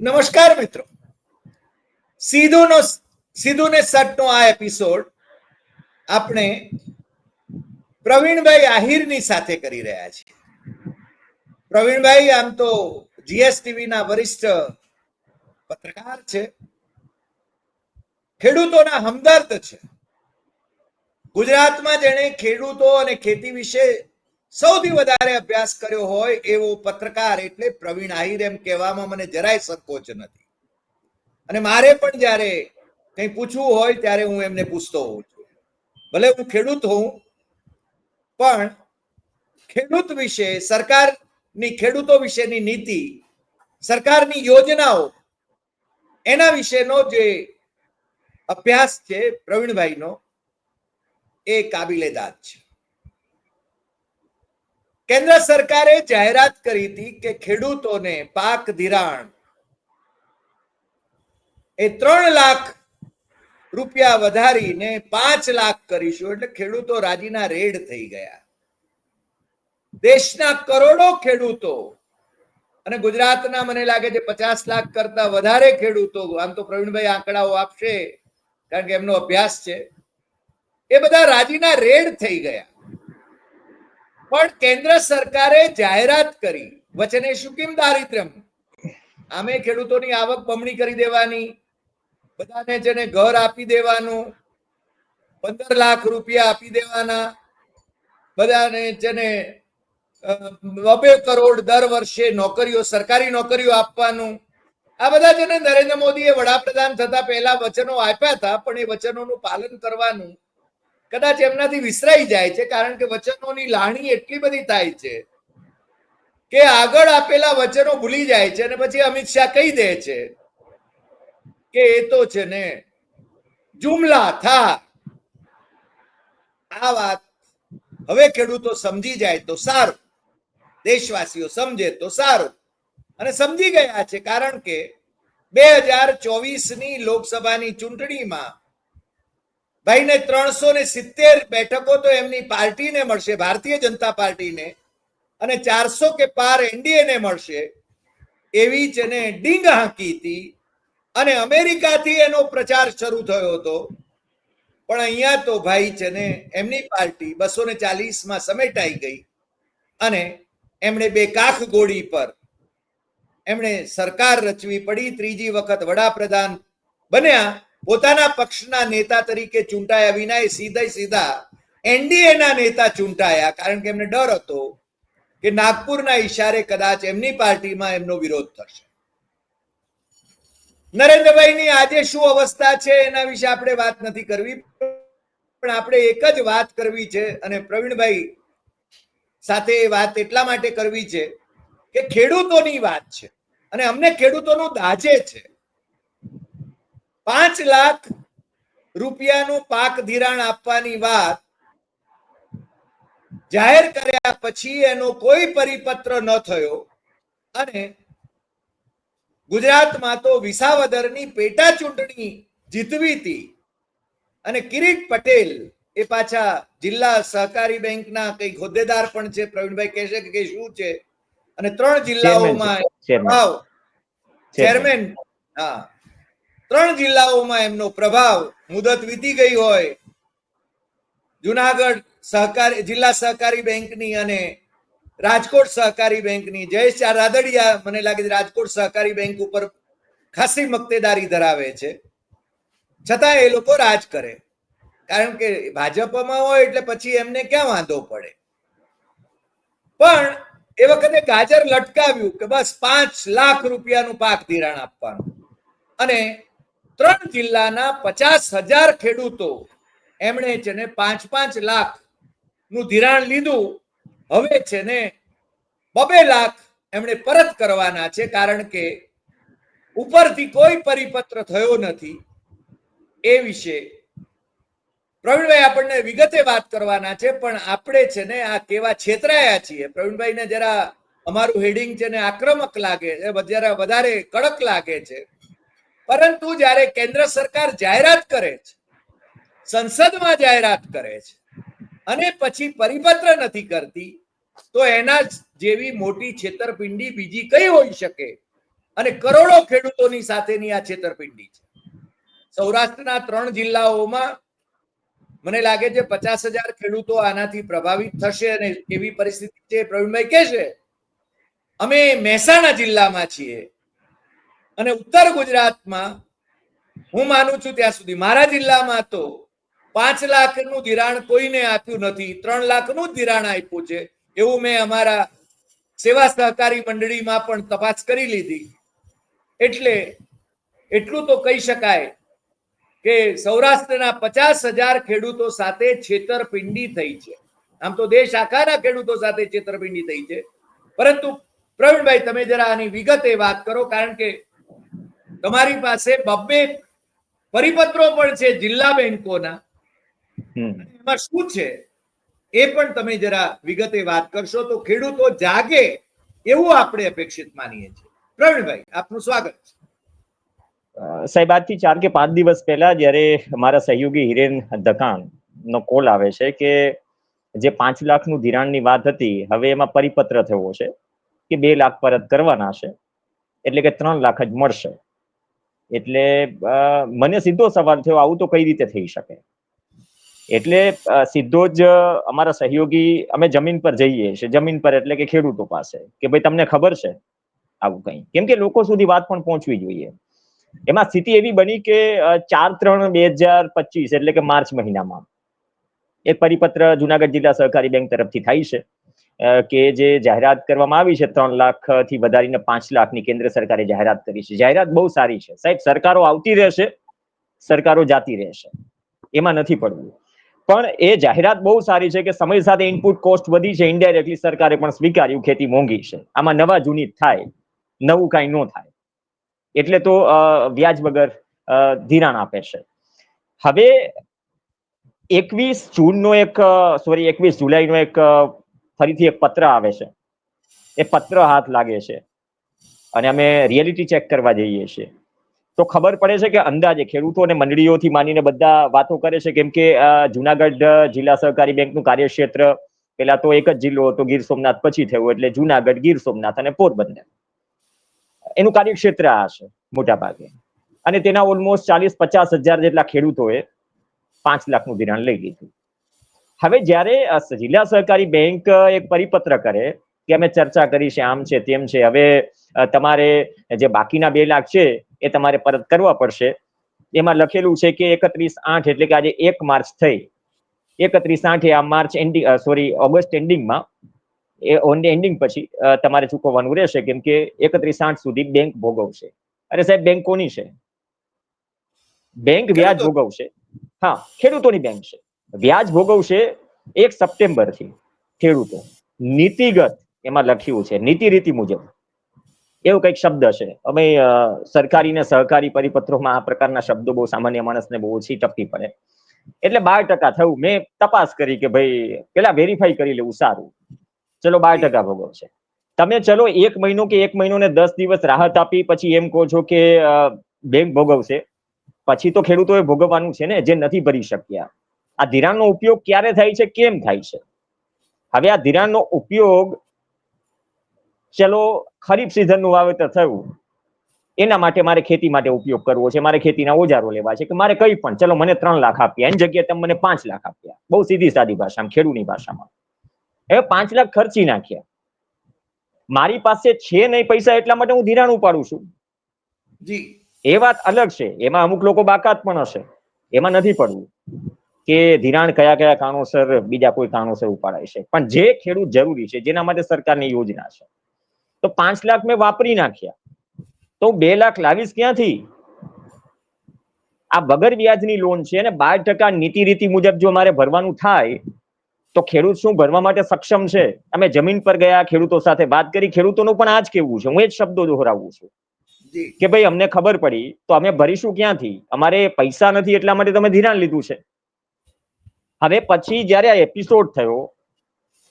નમસ્કાર મિત્રો. સીધું નો સીધું ને સટનો આ એપિસોડ આપણે પ્રવીણભાઈ આહિરની સાથે કરી રહ્યા છીએ. પ્રવીણભાઈ આમ તો જીએસટીવી ના વરિષ્ઠ પત્રકાર છે. ખેડૂતોના હમદર્દ છે. ગુજરાતમાં જેણે ખેડૂતો અને ખેતી વિશે સૌથી વધારે અભ્યાસ કર્યો હોય એવો પત્રકાર એટલે પ્રવીણ આહિર એમ કહેવામાં મને જરાય સંકોચ નથી. અને મારે પણ જ્યારે કંઈ પૂછવું હોય ત્યારે હું એમને પૂછતો હોઉં છું. ભલે હું ખેડૂત હોઉં, પણ ખેડૂત વિશે, સરકારની ખેડૂતો વિશેની નીતિ, સરકારની યોજનાઓ, એના વિશેનો જે અભ્યાસ છે પ્રવીણભાઈનો, એ કાબિલે દાદ છે. કેન્દ્ર સરકારે જાહેરાત કરી હતી કે ખેડૂતોને પાક ધિરાણ એ ત્રણ લાખ રૂપિયા વધારીને પાંચ લાખ કરીશું. એટલે ખેડૂતો રાજીના રેડ થઈ ગયા. દેશના કરોડો ખેડૂતો અને ગુજરાતના મને લાગે છે પચાસ લાખ કરતા વધારે ખેડૂતો, આમ તો પ્રવીણભાઈ આંકડાઓ આપશે, કારણ કે એમનો અભ્યાસ છે, એ બધા રાજીના રેડ થઈ ગયા. પણ કેન્દ્ર સરકારે જાહેરાત કરી. વચને શું કેમ દારિદ્ર્યમ? આમે ખેડૂતોની આવક બમણી કરી દેવાની. બધાને જેને ઘર આપી દેવાનું. પંદર લાખ રૂપિયા આપી દેવાના. બધાને જેને નબે કરોડ દર વર્ષે નોકરીઓ, સરકારી નોકરીઓ આપવાનું. આ બધા જેને નરેન્દ્ર મોદીએ વડાપ્રધાન થતા પહેલા વચનો આપ્યા હતા, પણ એ વચનોનું પાલન કરવાનું કદાચ એમનાથી વિસરાઈ જાય છે, કારણ કે વચનોની લાણી એટલી બધી થાય છે કે આગળ આપેલા વચનો ભૂલી જાય છે અને પછી અમિત શાહ કહી દે છે કે એ તો છે ને જુમલા થા. આ વાત હવે ખેડૂતો સમજી જાય તો સારું. દેશવાસીઓ સમજે તો સારું. અને સમજી ગયા છે કારણ કે બે હજાર ચોવીસની લોકસભાની ચૂંટણીમાં ભાઈને ત્રણસો ને સિત્તેર બેઠકો તો એમની પાર્ટીને મળશે, ભારતીય જનતા પાર્ટીને, અને ચારસો કે પાર એનડીએને મળશે, એવી જ એને ડીંગ હાંકી હતી. અને અમેરિકાથી એનો પ્રચાર શરૂ થયો હતો. પણ અહીંયા તો ભાઈ છે ને, એમની પાર્ટી બસો ને ચાલીસમાં સમેટાઈ ગઈ. અને એમણે બે કાખ ગોળી પર, એમણે સરકાર રચવી પડી, ત્રીજી વખત વડાપ્રધાન બન્યા. પોતાના પક્ષના નેતા તરીકે ચૂંટાયા વિના એ સીધા સીધા એનડીએના નેતા ચૂંટાયા. કારણ કે એમને ડર હતો કે નાગપુરના ઈશારે કદાચ એમની પાર્ટીમાં એમનો વિરોધ થશે. નરેન્દ્રભાઈની આજે શું અવસ્થા છે એના વિશે આપણે વાત નથી કરવી, પણ આપણે એક જ વાત કરવી છે અને પ્રવીણભાઈ સાથે એ વાત એટલા માટે કરવી છે કે ખેડૂતોની વાત છે. અને અમને ખેડૂતોનું દાજે છે. પાંચ લાખ રૂપિયાનું પાક ધિરાણ આપવાની વાત જાહેર કર્યા પછી એનો કોઈ પરિપત્ર ન થયો અને ગુજરાતમાં તો વિસાવદરની પેટા ચૂંટણી જીતવી હતી. અને કિરીટ પટેલ એ પાછા જિલ્લા સહકારી બેંકના કઈ હોદ્દેદાર પણ છે પ્રવીણભાઈ કહેશે કે શું છે? અને ત્રણ જિલ્લાઓમાં ચેરમેન હા. ત્રણ જિલ્લાઓમાં એમનો પ્રભાવ મુદત વીતી ગઈ હોય. જુનાગઢ સહકારી, જિલ્લા સહકારી બેંકની અને રાજકોટ સહકારી બેંકની. જયેશ રાદડિયા મને લાગે છે રાજકોટ સહકારી બેંક ઉપર ખાસી મક્તેદારી ધરાવે છે. છતાં એ લોકો રાજ કરે. કારણ કે ભાજપમાં હોય એટલે પછી એમને ક્યાં વાંધો પડે? પણ એ વખતે ગાજર લટકાવ્યું કે બસ પાંચ લાખ રૂપિયાનું પાક ધિરાણ આપવાનું. અને ત્રણ જિલ્લાના પચાસ હજાર ખેડૂતો એમણે છે ને પાંચ પાંચ લાખનું ધિરાણ લીધું. હવે છે ને બબે લાખ એમણે પરત કરવાના છે કારણ કે ઉપરથી કોઈ પરિપત્ર થયો નથી. એ વિશે પ્રવીણભાઈ આપણને વિગતે વાત કરવાના છે, પણ આપણે છે ને આ કેવા છેતરાયા છીએ. પ્રવીણભાઈને જરા અમારું હેડિંગ છે ને આક્રમક લાગે છે, જરા વધારે કડક લાગે છે. પરંતુ જ્યારે કેન્દ્ર સરકાર જાહેરાત કરે છે, સંસદમાં જાહેરાત કરે છે, અને પછી પરિપત્ર નથી કરતી, તો એના જેવી મોટી છેતરપિંડી બીજી કઈ હોઈ શકે? અને કરોડો ખેડૂતોની સાથેની આ છેતરપિંડી છે. સૌરાષ્ટ્રના ત્રણ જિલ્લાઓમાં મને લાગે છે પચાસ હજાર ખેડૂતો આનાથી પ્રભાવિત થશે અને એવી પરિસ્થિતિ છે, પ્રવીણભાઈ કે છે અમે મહેસાણા જિલ્લામાં છીએ. અને ઉત્તર ગુજરાતમાં હું માનું છું ત્યાં સુધી મારા જિલ્લામાં તો પાંચ લાખનું ધિરાણ કોઈને આપ્યું નથી, ત્રણ લાખનું જ ધિરાણ આપ્યું છે, એવું મેં અમારા સેવા સહકારી મંડળીમાં પણ તપાસ કરી લીધી. એટલે એટલું તો કહી શકાય કે સૌરાષ્ટ્રના પચાસ હજાર ખેડૂતો સાથે છેતરપિંડી થઈ છે. આમ તો દેશ આખાના ખેડૂતો સાથે છેતરપિંડી થઈ છે. પરંતુ પ્રવીણભાઈ, તમે જરા આની વિગતે વાત કરો, કારણ કે તમારી પાસે બબ્બે પરિપત્રો પણ છે જિલ્લા બેંકોના. એમાં શું છે? એ પણ તમે જરા વિગતે વાત કરશો તો ખેડૂતો જાગે એવું આપણે અપેક્ષિત માનીએ છીએ. પ્રવીણભાઈ આપનું સ્વાગત છે. સાહેબ આજથી ચાર કે પાંચ દિવસ પહેલા જ્યારે મારા સહયોગી હિરેન દકાન નો કોલ આવે છે કે જે પાંચ લાખનું ધિરાણની વાત હતી હવે એમાં પરિપત્ર થયો છે કે બે લાખ પરત કરવાના છે. એટલે કે ત્રણ લાખ જ મળશે. એટલે મને સીધો સવાલ થયો, આવું તો કઈ રીતે થઈ શકે? એટલે સીધો જ અમારા સહયોગી, અમે જમીન પર જઈએ છીએ જમીન પર એટલે કે ખેડૂતો પાસે, કે ભાઈ તમને ખબર છે આવું કંઈ? કેમ કે લોકો સુધી વાત પણ પહોંચવી જોઈએ. એમાં સ્થિતિ એવી બની કે ચાર ત્રણ બે હજાર પચીસ એટલે કે માર્ચ મહિનામાં એક પરિપત્ર જુનાગઢ જિલ્લા સહકારી બેંક તરફથી થાય છે. કે જે જાહેરાત કરવામાં આવી છે, ત્રણ લાખથી વધારીને પાંચ લાખની કેન્દ્ર સરકારે જાહેરાત કરી છે. જાહેરાત બહુ સારી છે. સાહેબ, સરકારો આવતી રહેશે, સરકારો જાતી રહેશે. એમાં નથી પડવું. પણ એ જાહેરાત બહુ સારી છે કે સમય સાથે ઇનપુટ કોસ્ટ વધી છે. ઇન્ડાયરેક્ટલી સરકારે પણ સ્વીકાર્યું, ખેતી મોંઘી છે. આમાં નવા જૂની થાય. નવું કાંઈ ન થાય. એટલે તો વ્યાજ વગર ધિરાણ આપે છે. હવે એકવીસ જૂનનો એક સોરી એકવીસ જુલાઈનો એક ફરીથી એક પત્ર આવે છે. એ પત્ર હાથ લાગે છે. અને અમે રિયાલિટી ચેક કરવા જઈએ છીએ. તો ખબર પડે છે કે અંદાજે ખેડૂતો અને મંડળીઓથી માનીને બધા વાતો કરે છે કેમ કે જુનાગઢ જિલ્લા સહકારી બેંકનું કાર્યક્ષેત્ર પેલા તો એક જ જિલ્લો હતો, ગીર સોમનાથ પછી થયું એટલે જુનાગઢ, ગીર સોમનાથ અને પોરબંદર. એનું કાર્યક્ષેત્ર આ છે મોટા ભાગે અને તેના ઓલમોસ્ટ ચાલીસ પચાસ હજાર જેટલા ખેડૂતોએ પાંચ લાખનું ધિરાણ લઈ લીધું. હવે જ્યારે જિલ્લા સહકારી બેંક એક પરિપત્ર કરે કે અમે ચર્ચા કરી છે આમ છે તેમ છે હવે તમારે જે બાકીના બે લાખ છે એ તમારે પરત કરવા પડશે. એમાં લખેલું છે કે એકત્રીસ આઠ એટલે કે આજે એક માર્ચ થઈ. એકત્રીસ આઠે આ માર્ચ એન્ડિંગ સોરી ઓગસ્ટ એન્ડિંગમાં એ ઓન એન્ડિંગ પછી તમારે ચૂકવવાનું રહેશે કેમ કે એકત્રીસ આઠ સુધી બેંક ભોગવશે. અરે સાહેબ બેંક કોની છે? બેંક વ્યાજ ભોગવશે. હા ખેડૂતોની બેંક છે. વ્યાજ ભોગવશે એક સપ્ટેમ્બરથી ખેડૂતો. નીતિગત એમાં લખ્યું છે નીતિ રીતિ મુજબ. એવો કંઈક શબ્દ છે અમે સરકારી ને સહકારી પરિપત્રોમાં આ પ્રકારના શબ્દો બહુ સામાન્ય માણસને બહુ ઓછી ટપકી પડે. એટલે બાર ટકા થયું. મેં તપાસ કરી કે ભાઈ, પેલા વેરીફાઈ કરી લેવું, સારું. ચલો બાર ટકા ભોગવશે. તમે ચલો એક મહિનો કે એક મહિનો ને દસ દિવસ રાહત આપી, પછી એમ કહો છો કે બેંક ભોગવશે. પછી તો ખેડૂતોએ ભોગવવાનું છે ને, જે નથી ભરી શક્યા. આ ધિરાણનો ઉપયોગ ક્યારે થાય છે? કેમ થાય છે? હવે આ ધિરાણનો ઉપયોગ ચલો ખરીફ સિઝનનું વાવેતર થયું. એના માટે મારે ખેતી માટે ઉપયોગ કરવો છે. મારે ખેતીના ઓજારો લેવા છે કે મારે કઈ પણ. ચલો મને ત્રણ લાખ આપ્યા. એની જગ્યાએ તમે મને પાંચ લાખ આપ્યા. બહુ સીધી સાદી ભાષામાં ખેડૂની ભાષામાં. હવે પાંચ લાખ ખર્ચી નાખ્યા. મારી પાસે છે નહીં પૈસા એટલા માટે હું ધિરાણ ઉપાડું છું. જી. એ વાત અલગ છે. એમાં અમુક લોકો બાકાત પણ હશે. એમાં નથી પડવું. કે ધિરાણ કયા કયા કારણોસર બીજા કોઈ કારણોસર ઉપાડાય છે. પણ જે ખેડૂત જરૂરી છે જેના માટે સરકારની યોજના છે. તો પાંચ લાખ મેં વાપરી નાખ્યા. તો બે લાખ લાવીશ ક્યાંથી? આ વગર વ્યાજની લોન છે અને બાર ટકા નીતિ રીતિ મુજબ જો મારે ભરવાનું થાય તો ખેડૂત શું ભરવા માટે સક્ષમ છે? અમે જમીન પર ગયા ખેડૂતો સાથે વાત કરી. ખેડૂતોનું પણ આ જ કેવું છે? હું એ જ શબ્દો દોહરાવું છું. કે ભાઈ અમને ખબર પડી તો અમે ભરીશું ક્યાંથી? અમારે પૈસા નથી એટલા માટે તમે ધિરાણ લીધું છે. હવે પછી જ્યારે આ એપિસોડ થયો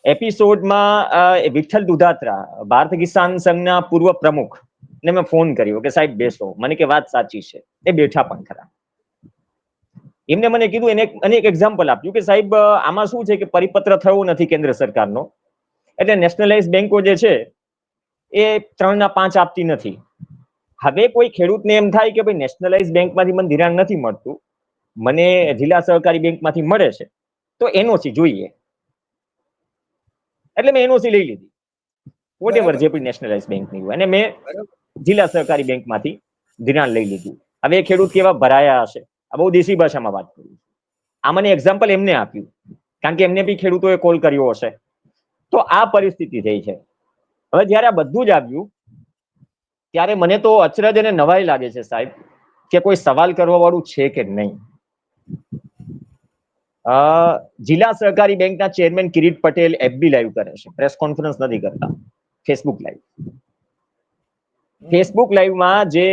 એપિસોડમાં વિઠ્ઠલ દુધાત્રા, ભારત કિસાન સંઘના પૂર્વ પ્રમુખ ને મેં ફોન કર્યો કે સાહેબ બેસો, મને કે વાત સાચી છે. એ બેઠા પણ ખરા. એમને મને કીધું, એને મને એક એક્ઝામ્પલ આપ્યું કે સાહેબ આમાં શું છે કે પરિપત્ર થયો નથી કેન્દ્ર સરકારનો. એટલે નેશનલાઇઝ બેંકો જે છે, એ ત્રણ ના પાંચ આપતી નથી. હવે કોઈ ખેડૂતને એમ થાય કે ભાઈ નેશનલાઇઝ બેંકમાંથી મને ધિરાણ નથી મળતું, મને જિલ્લા સહકારી બેંકમાંથી મળે છે. તો એનઓસી જોઈએ. એટલે મેં એનઓસી લઈ લીધી. વોટ એવર જેપી નેશનલાઇઝ બેંકની હોય. અને મેં જિલ્લા સહકારી બેંકમાંથી ધિરાણ લઈ લીધું. હવે એ ખેડૂત કેવા ભરાયા હશે? આ બહુ દેશી ભાષામાં વાત કરું. આ મને એક્ઝામ્પલ એમને આપ્યું. કારણ કે એમને બી ખેડૂતોએ કોલ કર્યો હશે. તો આ પરિસ્થિતિ થઈ છે. હવે જ્યારે આ બધું જ આવ્યું ત્યારે મને તો અચરજ અને નવાઈ લાગે છે સાહેબ કે કોઈ સવાલ કરવા વાળું છે કે નહીં? જિલ્લા સહકારી બેંકના chairman Kirit Patel FB live કરે છે. પ્રેસ કોન્ફરન્સ નથી કરતા. Facebook live. ફેસબુક લાઈવમાં જે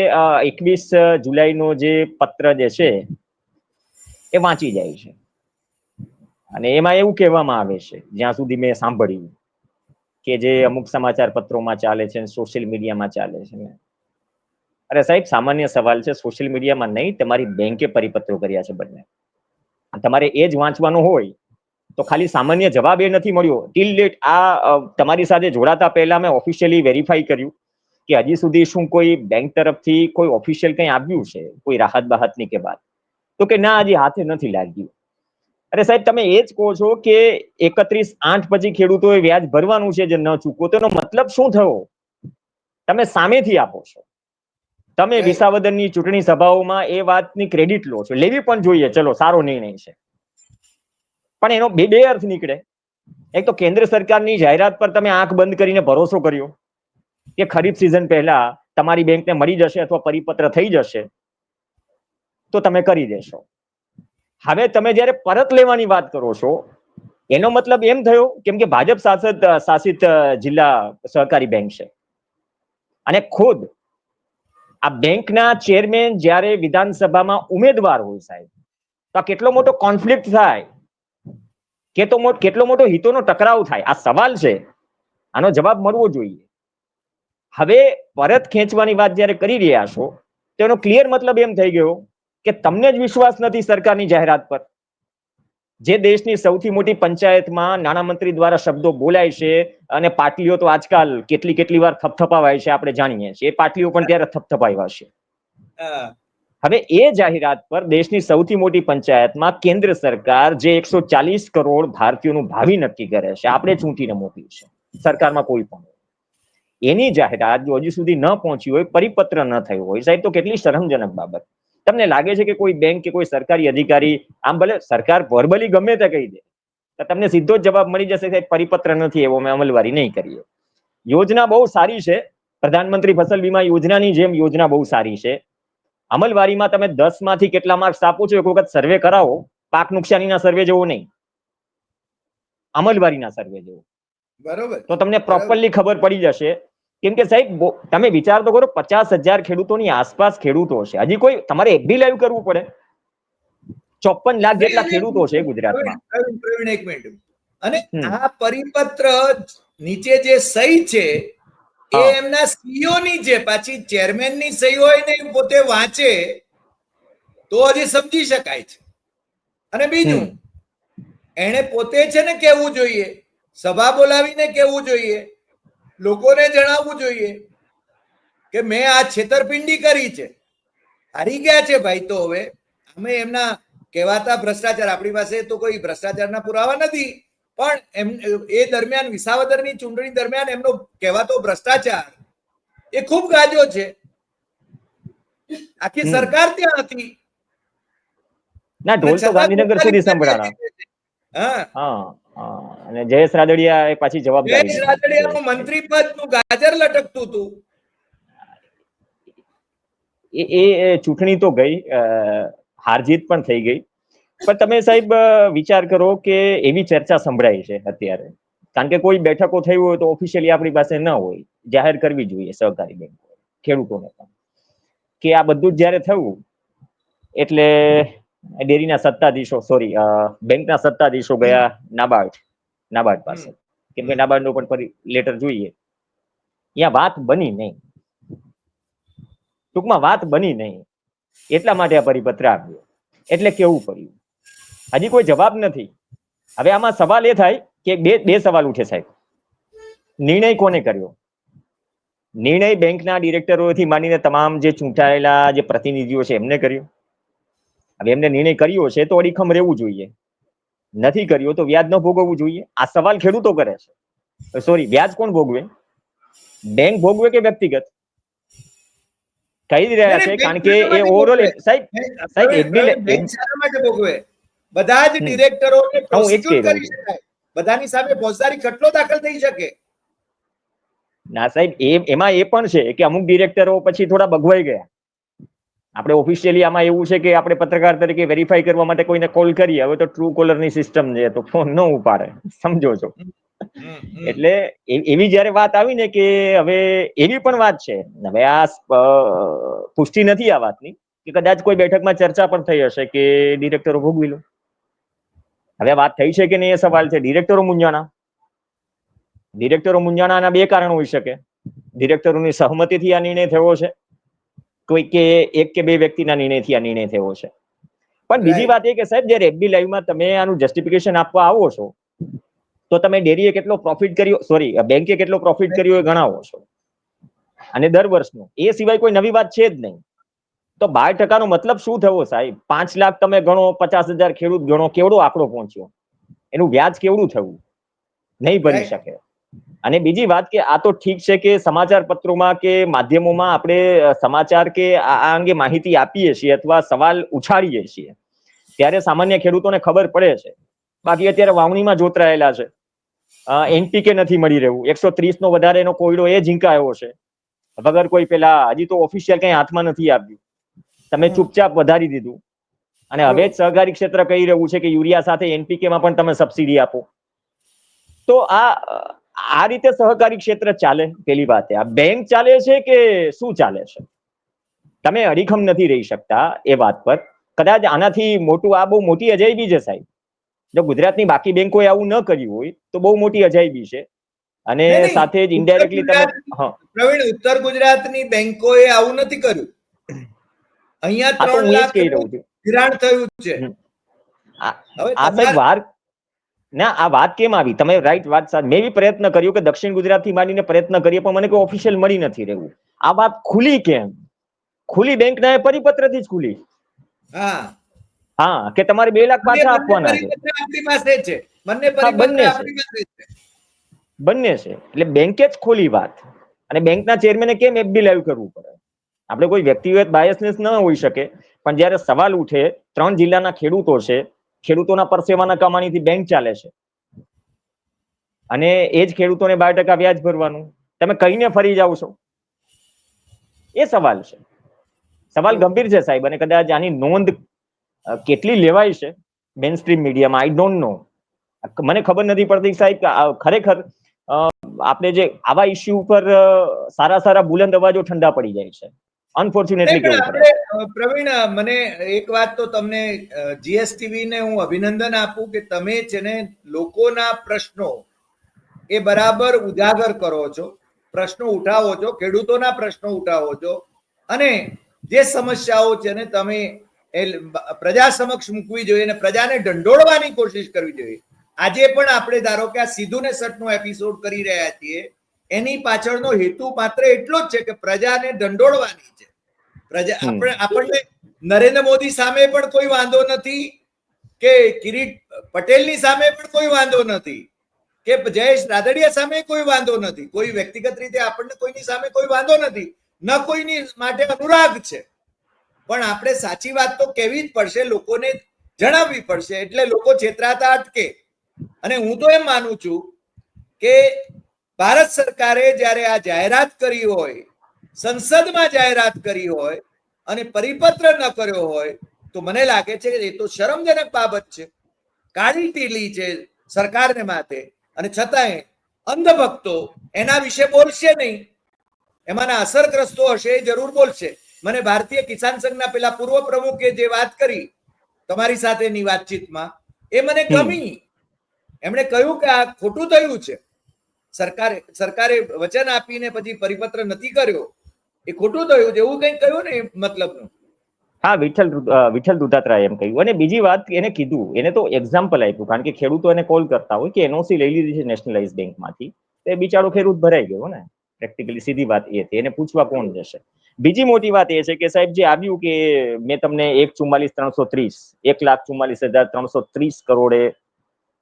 એકવીસ જુલાઈનો જે પત્ર જે છે, એ વાંચી જાય છે. અને એમાં એવું કહેવામાં આવે છે, જ્યાં સુધી મેં સાંભળ્યું, કે જે અમુક સમાચાર પત્રોમાં ચાલે છે સોશિયલ મીડિયામાં ચાલે છે. અરે સાહેબ, સામાન્ય સવાલ છે, સોશિયલ મીડિયામાં નહીં, તમારી બેંકે પરિપત્રો કર્યા છે બંને. તમારે એ જ વાંચવાનું હોય, તો ખાલી સામાન્ય જવાબ એ નથી મળ્યો. ટીલ ડેટ આ તમારી સાથે જોડાતા પહેલા મેં ઓફિશિયલી વેરીફાઈ કર્યું કે હજી સુધી શું કોઈ બેંક તરફથી કોઈ ઓફિશિયલ કંઈ આવ્યું છે? કોઈ રાહત બાહતની કે વાત તો કે ના, હજી હાથે નથી લાગ્યું. અરે સાહેબ, તમે એ જ કહો છો કે એકત્રીસ આઠ પછી ખેડૂતોએ વ્યાજ ભરવાનું છે જે ન ચૂકવો તો એનો મતલબ શું થયો? તમે સામેથી આપો છો. તમે. વિસાવદરની ચૂંટણી સભાઓમાં એ વાતની ક્રેડિટ લો છો. લેવી પણ જોઈએ. ચલો સારો નિર્ણય છે. પણ એનો બે બે અર્થ નીકળે. એક તો કેન્દ્ર સરકારની જાહેરાત પર તમે આંખ બંધ કરીને ભરોસો કર્યો કે ખરીફ સિઝન પહેલા તમારી બેંકને મળી જશે અથવા પરિપત્ર થઈ જશે તો તમે કરી દેશો. હવે તમે જ્યારે પરત લેવાની વાત કરો છો એનો મતલબ એમ થયો કેમ કે ભાજપ શાસિત શાસિત જિલ્લા સહકારી બેંક છે. અને ખુદ આ બેંકના ચેરમેન જ્યારે વિધાનસભામાં ઉમેદવાર હોય સાહેબ, તો આ કેટલો મોટો કોન્ફ્લિક્ટ થાય? કે તો કેટલો મોટો હિતોનો ટકરાવ થાય? આ સવાલ છે. આનો જવાબ મળવો જોઈએ. હવે પરત ખેંચવાની વાત જ્યારે કરી રહ્યા છો, તો એનો ક્લિયર મતલબ એમ થઈ ગયો કે તમને જ વિશ્વાસ નથી સરકારની જાહેરાત પર. જે દેશની સૌથી મોટી પંચાયતમાં નાણામંત્રી દ્વારા શબ્દો બોલાય છે અને પાટલીઓ તો આજકાલ કેટલી કેટલી વાર થપથપાવાય છે આપણે જાણીએ છીએ. એ પાટલીઓ પણ ત્યારે થપથપાવ્યા છે. હવે એ જાહેરાત પર દેશની સૌથી મોટી પંચાયતમાં કેન્દ્ર સરકાર જે એકસો ચાલીસ કરોડ ભારતીયોનું ભાવિ નક્કી કરે છે આપણે ચૂંટીને મોકલ્યું છે સરકારમાં કોઈ પણ એની જાહેરાત જો હજી સુધી ન પહોંચી હોય પરિપત્ર ન થયું હોય સાહેબ તો કેટલી શરમજનક બાબત. તમને લાગે છે કે કોઈ બેંક કે કોઈ સરકારી અધિકારી આમ ભલે સરકાર વર્બલી ગમે તે કહી દે તો તમને સીધો જ જવાબ મળી જશે કે પરિપત્ર નથી એવો અમે અમલવારી નહીં કરીએ. યોજના બહુ સારી છે. પ્રધાનમંત્રી ફસલ વીમા યોજનાની જેમ યોજના બહુ સારી છે. અમલવારીમાં તમે દસમાંથી કેટલા માર્ક્સ આપો છો એક વખત સર્વે કરાવો. પાક નુકસાનીના સર્વે જેવો નહીં. અમલવારીના સર્વે જેવો. બરોબર. તો તમને પ્રોપરલી ખબર પડી જશે. કેમ કે સાહેબ તમે વિચાર તો કરો પચાસ હજાર ખેડૂતોની આસપાસ ખેડૂતો છે. હજી કોઈ તમારે એફડી લાઈવ કરવું પડે. ચોપન લાખ જેટલા ખેડૂતો છે ગુજરાતમાં. પ્રવીણ, એક મિનિટ અને આ પરિપત્ર નીચે જે સહી છે એ એમના સીઈઓ ની છે. પાછી ચેરમેનની સહી હોય ને પોતે વાંચે તો હજી સમજી શકાય છે. અને બીજું એને પોતે છે ને કેવું જોઈએ સભા બોલાવીને કેવું જોઈએ લોકોને જણાવવું જોઈએ કે મેં આ છેતરપિંડી કરી છે. હારી ગયા છે ભાઈ તો હવે. અમે એમના કહેવાતા ભ્રષ્ટાચાર આપણી પાસે તો કોઈ ભ્રષ્ટાચારના પુરાવા નથી પણ એમ એ દરમિયાન વિસાવદરની ચૂંટણી દરમિયાન એમનો કહેવાતો ભ્રષ્ટાચાર એ ખૂબ ગાજો છે. આખી સરકાર ત્યાં હતી. ના ઢોલ તો ગાંધીનગર સુધી સંભળાણા. હા. અને જયેશ રાદડિયા એ પાછી જવાબદારી જયેશ. રાદડિયાનું મંત્રી પદનું ગાજર લટકતું હતું. એ એ ચૂંટણી તો ગઈ અ, હાર જીત પણ થઈ ગઈ. પણ તમે સાહેબ વિચાર કરો કે એવી ચર્ચા સંભળાય છે અત્યારે. કારણ કે કોઈ બેઠકો થઈ હોય તો ઓફિશિયલી આપણી પાસે ન હોય. જાહેર કરવી જોઈએ સહકારી બેંક ખેડૂતોને પણ. કે આ બધું જ જ્યારે થયું એટલે ડેરીના સત્તાધીશો સોરી બેંકના સત્તાધીશો ગયા નાબાર્ડ. નાબાર્ડ પાસે. કેમ કે નાબાર્ડ નો પણ લેટર જોઈએ. ત્યાં વાત બની નહીં. ટૂંકમાં વાત બની નહીં. એટલા માટે આ પરિપત્ર આપ્યો એટલે કેવું પડ્યું? હજી કોઈ જવાબ નથી. હવે આમાં સવાલ એ થાય કે બે બે સવાલ ઉઠે સાહેબ. નિર્ણય કોને કર્યો? નિર્ણય બેંકના ડિરેક્ટરોથી માંડીને તમામ જે ચૂંટાયેલા જે પ્રતિનિધિઓ છે એમને કર્યો. હવે એમને નિર્ણય કર્યો છે તો અડીખમ રહેવું જોઈએ. નથી કર્યો તો વ્યાજ ન ભોગવવું જોઈએ. આ સવાલ ખેડૂતો કરે છે. સોરી વ્યાજ કોણ ભોગવે? બેંક ભોગવે કે વ્યક્તિગત? કહી રહ્યા છે કારણ કે એ ઓવરઓલ સાહેબ સાહેબ, બી બેંક શાના માટે ભોગવે. બધા જ ડિરેક્ટરો રહ્યો કરી શકાય. બધાની સામે ફોજદારી ખટલો દાખલ થઈ શકે? ના સાહેબ એ એમાં એ પણ છે કે અમુક ડિરેક્ટરો પછી થોડા બગવાઈ ગયા. આપણે ઓફિશિયલી આમાં એવું છે કે આપણે પત્રકાર તરીકે વેરીફાઈ કરવા માટે કોઈને કોલ કરીએ. હવે તો ટ્રુ કોલરની સિસ્ટમ છે તો ફોન ન ઉપાડે. સમજો છો. એટલે એવી જ્યારે વાત આવી ને કે હવે એવી પણ વાત છે. હવે આ પુષ્ટિ નથી આ વાતની કે કદાચ કોઈ બેઠકમાં ચર્ચા પણ થઈ હશે કે ડિરેક્ટરો ભોગવી લો. હવે વાત થઈ છે કે નહીં એ સવાલ છે. ડિરેક્ટરો મુંજાણા ડિરેક્ટરો મુંજાણાના બે કારણ હોઈ શકે. ડિરેક્ટરોની સહમતિથી આ નિર્ણય થયો છે. કોઈ કે એક કે બે વ્યક્તિના નિર્ણયથી આ નિર્ણય થયો છે. પણ બીજી વાત એ કે સાહેબ જ્યારે એફબી લાઈવમાં તમે આનું જસ્ટિફિકેશન આપવા આવો છો તો તમે ડેરીએ કેટલો પ્રોફિટ કર્યો સોરી બેંકે કેટલો પ્રોફિટ કર્યો એ ગણાવો છો. અને દર વર્ષનો. એ સિવાય કોઈ નવી વાત છે જ નહીં. તો બાર ટકાનો મતલબ શું થયો સાહેબ? પાંચ લાખ તમે ગણો પચાસ હજાર ખેડૂત ગણો કેવડો આંકડો પહોંચ્યો? એનું વ્યાજ કેવડું થયું? નહીં ભરી શકે. અને બીજી વાત કે આ તો ઠીક છે કે સમાચાર પત્રોમાં કે માધ્યમોમાં આપણે સમાચાર કે આ અંગે માહિતી આપીએ છીએ અથવા સવાલ ઉછાળીએ છીએ. ત્યારે સામાન્ય ખેડૂતોને ખબર પડે છે. બાકી અત્યારે વાવણીમાં જોતરાયેલા છે. એનપીકે નથી મળી રહ્યું એકસો ત્રીસ નો વધારે એનો કોયડો એ ઝીંકાયો છે. વગર કોઈ પેલા હજી તો ઓફિશિયલ કઈ હાથમાં નથી આવ્યું. તમે ચૂપચાપ વધારી દીધું. અને હવે જ સહકારી ક્ષેત્ર કહી રહ્યું છે કે યુરિયા સાથે એનપીકે માં પણ તમે સબસિડી આપો. તો આ આ રીતે સહકારી ક્ષેત્ર ચાલે પેલી વાત આ બેંક ચાલે છે કે શું ચાલે છે? તમે અડીખમ નથી રહી શકતા એ વાત પર. કદાચ આનાથી મોટું આ બહુ મોટી અજાયબી છે સાહેબ. જો ગુજરાતની બાકી બેંકોએ આવું ન કર્યું હોય તો બહુ મોટી અજાયબી છે. અને. સાથે જ ઇનડાયરેક્ટલી તમે પ્રવીણ ઉત્તર ગુજરાતની બેંકોએ આવું નથી કર્યું. અહીંયા ત્રણ લાખ કહી રહ્યું છું. ધિરાણ થયું છે. હવે આ સાહેબ વાર ના આ વાત કેમ આવી? તમે રાઈટ વાત સાચી. મેં બી પ્રયત્ન કર્યો કે દક્ષિણ ગુજરાતથી માંડીને પ્રયત્ન કરીએ પણ મને કોઈ ઓફિશિયલ મળી નથી રહ્યું આ વાત ખુલી કેમ? ખુલી બેંકના એ પરિપત્રથી જ ખુલી. હા. હા કે તમારે બે લાખ પાછા બંને આપવાના છે. આપણી પાસે છે. બંને બંને છે. બંને એટલે બેંકે જ ખોલી વાત. અને બેંકના ચેરમેને કેમ એફબી લાઈવ કરવું પડે? આપણે કોઈ વ્યક્તિગત બાયસનેસ ન હોઈ શકે. પણ જ્યારે સવાલ ઉઠે ત્રણ જિલ્લાના ખેડૂતો છે ખેડૂતોના પરસેવાના કમાણીથી બેંક ચાલે છે. અને એ જ ખેડૂતોને બાર ટકા વ્યાજ ભરવાનું. તમે કહીને ફરી જાવ છો. એ સવાલ છે. સવાલ ગંભીર છે સાહેબ અને કદાચ આની નોંધ કેટલી લેવાય છે મેઇન સ્ટ્રીમ મીડિયામાં આઈ ડોન્ટ નો મને ખબર નથી પડતી સાહેબ ખરેખર આપણે જે આવા ઇસ્યુ ઉપર સારા સારા બુલંદ અવાજો ઠંડા પડી જાય છે. અનફોર્ચ્યુનેટલી પ્રવીણ મને એક વાત તો તમને જીએસટીવી ને હું અભિનંદન આપું કે તમે છે ને લોકોના પ્રશ્નો એ બરાબર ઉજાગર કરો છો પ્રશ્નો ઉઠાવો છો ખેડૂતોના પ્રશ્નો ઉઠાવો છો અને જે સમસ્યાઓ છે ને તમે એ પ્રજા સમક્ષ મૂકવી જોઈએ અને પ્રજાને ઢંઢોળવાની કોશિશ કરવી જોઈએ. આજે પણ આપણે ધારો કે આ સીધું ને સટનો એપિસોડ કરી રહ્યા છીએ એની પાછળનો હેતુ માત્ર એટલો જ છે કે પ્રજાને દંડોળવાની છે. પ્રજા. આપણે આપણને નરેન્દ્ર મોદી સામે પણ કોઈ વાંધો નથી કે કિરીટ પટેલની સામે પણ કોઈ વાંધો નથી કે જયેશ રાદડિયા સામે કોઈ વાંધો નથી. કોઈ વ્યક્તિગત રીતે આપણને કોઈની સામે કોઈ વાંધો નથી. ન કોઈની માટે અનુરાગ છે. પણ આપણે સાચી વાત તો કેવી જ પડશે લોકોને જણાવવી પડશે. એટલે લોકો છેતરાતા અટકે. અને હું તો એમ માનું છું કે ભારત સરકારે જ્યારે આ જાહેરાત કરી હોય, સંસદમાં જાહેરાત કરી હોય અને પરિપત્ર ન કર્યો હોય, તો મને લાગે છે કે એ તો શરમજનક બાબત છે. કાળી ટીલી છે સરકારને માથે અને છતાંય અંધભક્તો એના વિશે બોલશે નહીં. એમાંના અસરગ્રસ્તો હશે એ જરૂર બોલશે. મને ભારતીય કિસાન સંઘના પેલા પૂર્વ પ્રમુખે જે વાત કરી, તમારી સાથેની વાતચીતમાં, એ મને. ગમી. એમણે કહ્યું કે આ ખોટું થયું છે. સરકારે સરકારે વચન આપીને પછી પરિપત્ર નથી કર્યો, એ ખોટું થયું છે, એવું કંઈક કહ્યું ને મતલબનું? હા, વિઠ્ઠલ વિઠ્ઠલ દુધાત્રાએ એમ કહ્યું. અને બીજી વાત એને કીધું, એને તો એક્ઝામ્પલ આપ્યું, કારણ કે ખેડૂતો એને કોલ કરતા હોય કે એનઓસી લઈ લીધી છે નેશનલાઇઝ બેંકમાંથી તો એ બિચારો ખેડૂત ભરાઈ ગયો ને? પ્રેક્ટિકલી સીધી વાત એ હતી. એને પૂછવા કોણ જશે? બીજી મોટી વાત એ છે કે સાહેબ જે આવ્યું કે મેં તમને એક ચુમ્માલીસ ત્રણસો ત્રીસ, એક લાખ ચુમ્માલીસ હજાર ત્રણસો ત્રીસ કરોડે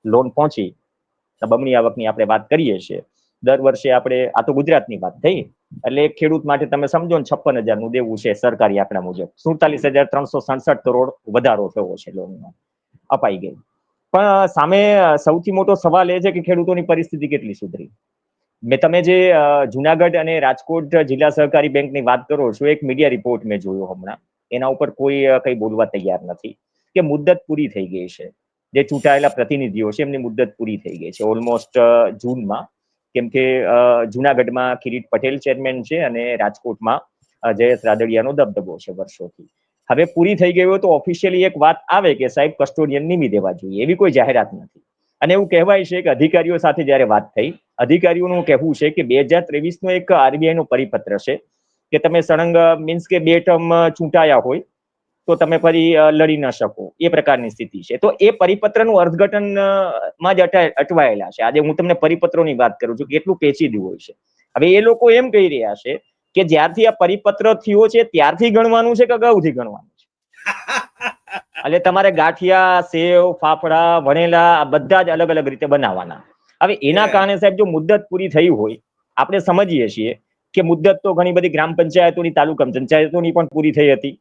લોન પહોંચી બમણી આવકની આપણે વાત કરીએ છીએ. દર વર્ષે આપણે, આ તો ગુજરાતની વાત થઈ, એટલે એક ખેડૂત માટે તમે સમજો ને છપ્પન હજારનું દેવું છે સરકારી આંકડા મુજબ. સુડતાલીસ હજાર ત્રણસો સડસઠ કરોડ વધારો થયો છે લોનમાં અપાઈ ગઈ. પણ સામે સૌથી મોટો સવાલ એ છે કે ખેડૂતોની પરિસ્થિતિ કેટલી સુધરી? મેં તમે જે જુનાગઢ અને રાજકોટ જિલ્લા સહકારી બેંકની વાત કરો છો, એક મીડિયા રિપોર્ટ મેં જોયો હમણાં. એના ઉપર કોઈ કઈ બોલવા તૈયાર નથી. કે મુદ્દત પૂરી થઈ ગઈ છે. જે ચૂંટાયેલા પ્રતિનિધિઓ છે, એમની મુદ્દત પૂરી થઈ ગઈ છે. ઓલમોસ્ટ જૂનમાં, કેમ કે જુનાગઢમાં કિરીટ પટેલ ચેરમેન છે અને રાજકોટમાં જયેશ રાદડિયાનો દબદબો છે વર્ષોથી. હવે પૂરી થઈ ગઈ હોય તો ઓફિશિયલી એક વાત આવે કે સાહેબ કસ્ટોડિયન નિમી દેવા જોઈએ, એવી કોઈ જાહેરાત નથી. અને એવું કહેવાય છે કે અધિકારીઓ સાથે જ્યારે વાત થઈ, અધિકારીઓનું કહેવું છે કે બે હજાર ત્રેવીસ નો એક આરબીઆઈ નો પરિપત્ર છે કે તમે સળંગ, મીન્સ કે બે ટર્મ ચૂંટાયા હોય તો તમે ફરી લડી ન શકો. એ પ્રકારની સ્થિતિ છે. તો એ પરિપત્રનું અર્થઘટનમાં જ અટવાયેલા છે. આજે હું તમને પરિપત્રોની વાત કરું છું કેટલું પેચીદું હોય છે. હવે એ લોકો એમ કહી રહ્યા છે કે જ્યારથી આ પરિપત્ર થયો છે ત્યારથી ગણવાનું છે કે અગાઉથી ગણવાનું છે? એટલે તમારે ગાંઠિયા સેવ ફાફડા વણેલા આ બધા જ અલગ અલગ રીતે બનાવવાના. હવે એના કારણે સાહેબ જો મુદ્દત પૂરી થઈ હોય આપણે સમજીએ છીએ કે મુદ્દત તો ઘણી બધી ગ્રામ પંચાયતોની તાલુકા પંચાયતોની પણ પૂરી થઈ હતી.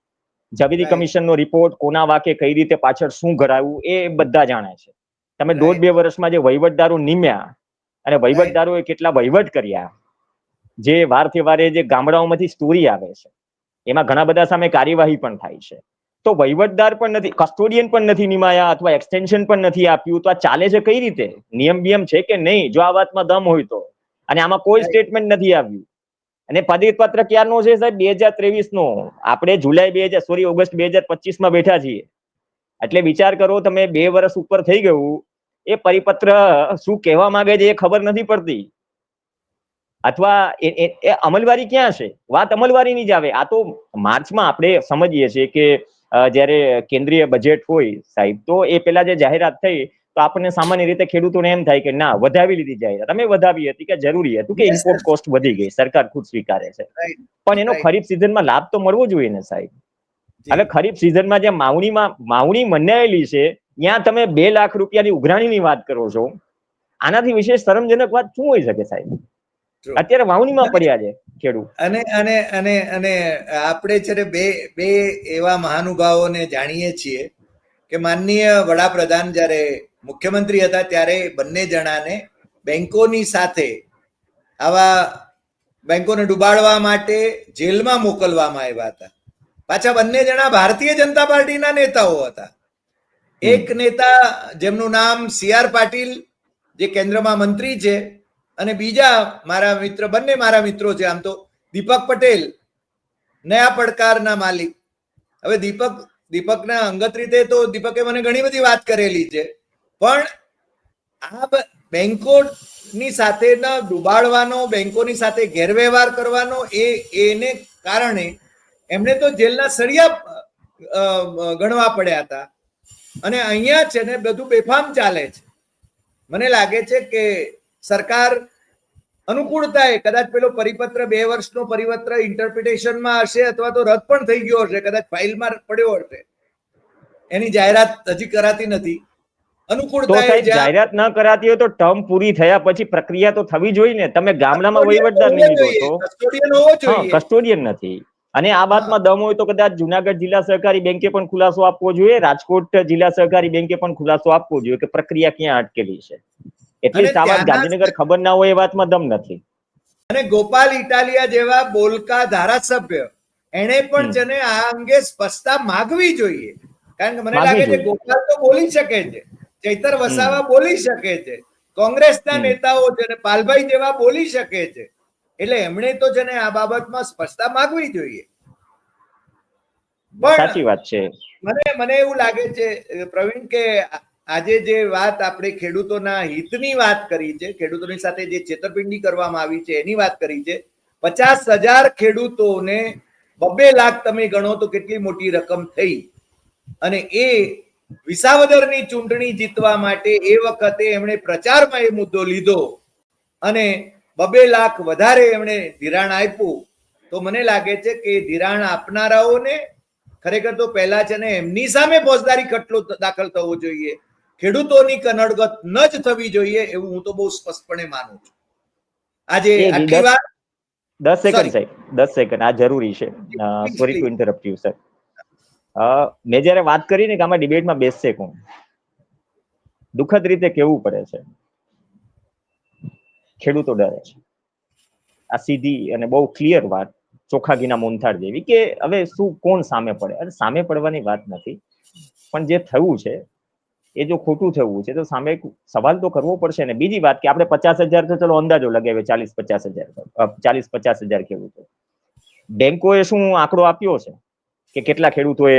જવીરી કમિશનનો રિપોર્ટ કોના વાકે કઈ રીતે પાછળ શું ઘડાયું એ બધા જાણે છે. તમે દોઢ બે વર્ષમાં જે વહીવટદારો નિમ્યા અને વહીવટદારોએ કેટલા વહીવટ કર્યા જે વાર તહેવારે જે ગામડાઓમાંથી સ્ટોરી આવે છે એમાં ઘણા બધા સામે કાર્યવાહી પણ થાય છે. તો વહીવટદાર પણ નથી કસ્ટોડિયન પણ નથી નિમાયા અથવા એક્સટેન્શન પણ નથી આપ્યું તો આ ચાલે છે કઈ રીતે? નિયમ બિયમ છે કે નહીં? જો આ વાતમાં દમ હોય તો. અને આમાં કોઈ સ્ટેટમેન્ટ નથી આવ્યું. અને પત્ર ક્યારનો છે સાહેબ? બે હજાર ત્રેવીસ નો આપણે જુલાઈ બે હજાર, સોરી, ઓગસ્ટ બે હજાર પચીસમાં બેઠા છીએ. એટલે વિચાર કરો, તમે બે વર્ષ ઉપર થઈ ગયું. એ પરિપત્ર શું કહેવા માંગે છે એ ખબર નથી પડતી. અથવા એ અમલવારી ક્યાં છે? વાત અમલવારીની જ આવે. આ તો માર્ચમાં આપણે સમજીએ છીએ કે જ્યારે કેન્દ્રીય બજેટ હોય સાહેબ, તો એ પેલા જે જાહેરાત થઈ તો આપણને સામાન્ય રીતે ખેડૂતોને એમ થાય કે ના વધાવી લીધી જાહેરાત અમે વધાવી હતી કે જરૂરી હતું કે ઇમ્પોર્ટ કોસ્ટ વધી ગઈ સરકાર ખુદ સ્વીકારે છે. પણ એનો ખરીફ સિઝનમાં લાભ તો મળવો જોઈએ ને સાહેબ. હવે ખરીફ સિઝનમાં જે માવણીમાં માવણી મંડાયેલી છે ત્યાં તમે બે લાખ રૂપિયાની ઉઘરાણીની વાત કરો છો. આનાથી વિશેષ શરમજનક વાત શું હોઈ શકે સાહેબ? અત્યારે વાવણીમાં પડ્યા છે ખેડૂત. અને અને અને અને આપણે છે ને બે બે એવા મહાનુભાવોને જાણીએ છીએ કે માનનીય વડાપ્રધાન જ્યારે મુખ્યમંત્રી હતા ત્યારે બંને જણાને બેંકોની સાથે આવા બેંકોને ડૂબાડવા માટે જેલમાં મોકલવામાં આવ્યા હતા. પાછા બંને જણા ભારતીય જનતા પાર્ટીના નેતાઓ હતા. એક નેતા જેમનું નામ સી આર પાટીલ જે કેન્દ્રમાં મંત્રી છે અને બીજા મારા મિત્ર બંને મારા મિત્રો છે આમ તો દીપક પટેલ નયા પડકારના માલિક. હવે દીપક દીપકના અંગત રીતે તો દીપકે મને ઘણી બધી વાત કરેલી છે. પણ આ બેંકોની સાથે ડુબાડવાનો, બેંકોની સાથે ગેરવ્યવહાર કરવાનો એ, એને કારણે એમને તો જેલના સળિયા ગણવા પડ્યા હતા. અને અહીંયા છે ને બધું બેફામ ચાલે છે. મને લાગે છે કે સરકાર અનુકૂળતાએ કદાચ પેલો પરિપત્ર બે વર્ષનો પરિપત્ર ઇન્ટરપ્રિટેશનમાં હશે અથવા તો રદ પણ થઈ ગયો હશે. કદાચ ફાઇલમાં પડ્યો હશે. એની જાહેરાત હજી કરાતી નથી. અનુકૂળતાએ જાહેરાત ન કરાતી હોય તો ટર્મ પૂરી થયા પછી પ્રક્રિયા તો થવી જોઈએ ને. તમે ગામડામાં વહીવટદાર જોઈએ, હોવો જોઈએ. કસ્ટોડિયન નથી. અને આ વાતમાં દમ હોય તો કદાચ જુનાગઢ જિલ્લા સહકારી બેંકે પણ ખુલાસો આપવો જોઈએ. રાજકોટ જિલ્લા સહકારી બેંકે પણ ખુલાસો આપવો જોઈએ કે પ્રક્રિયા ક્યાં અટકેલી છે. એટલી ત્યાંના ગાંધીનગર ખબર ના હોય એ વાતમાં દમ નથી. અને ગોપાલ ઇટાલિયા જેવા બોલકા ધારાસભ્ય એને પણ જેને આ અંગે સ્પષ્ટતા માગવી જોઈએ. કારણ કે મને લાગે છે ગોપાલ તો બોલી શકે છે. ચૈતર વસાવા બોલી શકે છે. કોંગ્રેસના નેતાઓ છે ને પાલભાઈ જેવા બોલી શકે છે. એટલે એમણે તો છે ને આ બાબતમાં સ્પષ્ટતા માગવી જોઈએ. પણ સાચી વાત છે. મને મને એવું લાગે છે પ્રવીણ કે આજે જે વાત આપણે ખેડૂતોના હિતની વાત કરી છે, ખેડૂતોની સાથે જે છેતરપિંડી કરવામાં આવી છે, એની વાત કરી છે, પચાસ હજાર ખેડૂતોને બબ્બે લાખ તમે ગણો તો કેટલી મોટી રકમ થઈ. અને એ વિસાવદરની ચૂંટણી જીતવા માટે એ વખતે એમણે પ્રચારમાં એ મુદ્દો લીધો. અને બબે લાખ વધારે એમણે ધિરાણ આપ્યું. તો મને લાગે છે કે ધિરાણ આપનારાઓને ખરેખર તો પહેલા છે ને એમની સામે ફોજદારી ખટલો દાખલ થવો જોઈએ. ખેડૂતોની કનડગત ન જ થવી જોઈએ એવું હું તો બહુ સ્પષ્ટપણે માનું છું. આજે આટલી વાર દસ સેકન્ડ સાહેબ. દસ સેકન્ડ આ જરૂરી છે. Sorry to interrupt you sir મેં જયારે વાત કરી ને કે આમાં ડિબેટમાં બેસશે કોણ? દુઃખદ રીતે કેવું પડે છે? ખેડૂતો ડરે છે. આ સીધી અને બહુ ક્લિયર વાત ચોખા ઘીના મોનથાળ જેવી કે હવે શું કોણ સામે પડે? અને સામે પડવાની વાત નથી. પણ જે થયું છે એ જો ખોટું થવું છે તો સામે સવાલ તો કરવો પડશે ને. બીજી વાત કે આપણે પચાસ હજાર તો ચલો અંદાજો લગાવે ચાલીસ પચાસ હજાર. ચાલીસ પચાસ હજાર ખેડૂતો બેંકોએ શું આંકડો આપ્યો છે કે કેટલા ખેડૂતોએ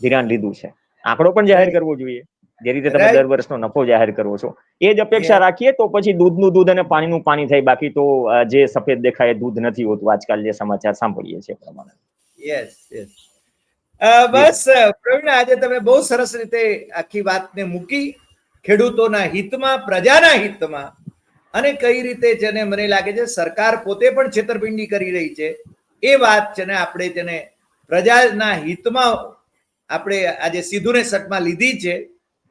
ધિરાણ લીધું છે? આંકડો પણ જાહેર કરવો જોઈએ. જે રીતે તમે દર વર્ષનો નફો જાહેર કરો છો. એ જ અપેક્ષા રાખીએ તો પછી દૂધનું દૂધ અને પાણીનું પાણી થાય. બાકી તો જે સફેદ દેખાય એ દૂધ નથી હોતું. આજકાલ જે સમાચાર સાંભળીએ છીએ પ્રમાણે. યસ યસ બસ, પ્રવીણ, આજે તમે બહુ સરસ રીતે આખી વાતને મૂકી ખેડૂતોના હિતમાં, પ્રજાના હિતમાં અને કઈ રીતે જેને મને લાગે છે સરકાર પોતે પણ છેતરપિંડી કરી રહી છે, એ વાત છે આપણે જેને પ્રજાના હિતમાં આપણે આજે સીધુને સટમાં લીધી છે.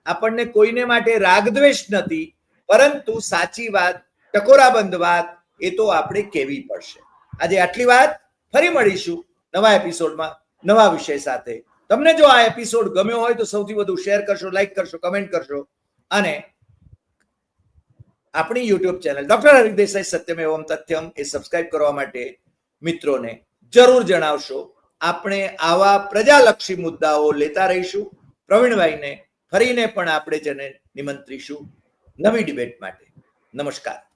આપણને કોઈને માટે રાગદ્વેષ નથી, પરંતુ સાચી વાત, ટકોરાબંધ વાત, એ તો આપણે કહેવી પડશે. આજે આટલી વાત, ફરી મળીશું નવા એપિસોડમાં નવા વિષય સાથે. તમને જો આ એપિસોડ ગમ્યો હોય તો સૌથી વધુ શેર કરશો લાઈક કરશો કમેન્ટ કરશો અને આપણી YouTube channel doctor Hari Desai Satyam એવમ તથ્યમ એ સબસ્ક્રાઇબ કરવા માટે મિત્રોને જરૂર જણાવશો. આપણે આવા પ્રજાલક્ષી મુદ્દાઓ લેતા રહીશું. પ્રવીણભાઈને ફરીને પણ આપણે જેને નિમંત્રીશું નવી ડિબેટ માટે. નમસ્કાર.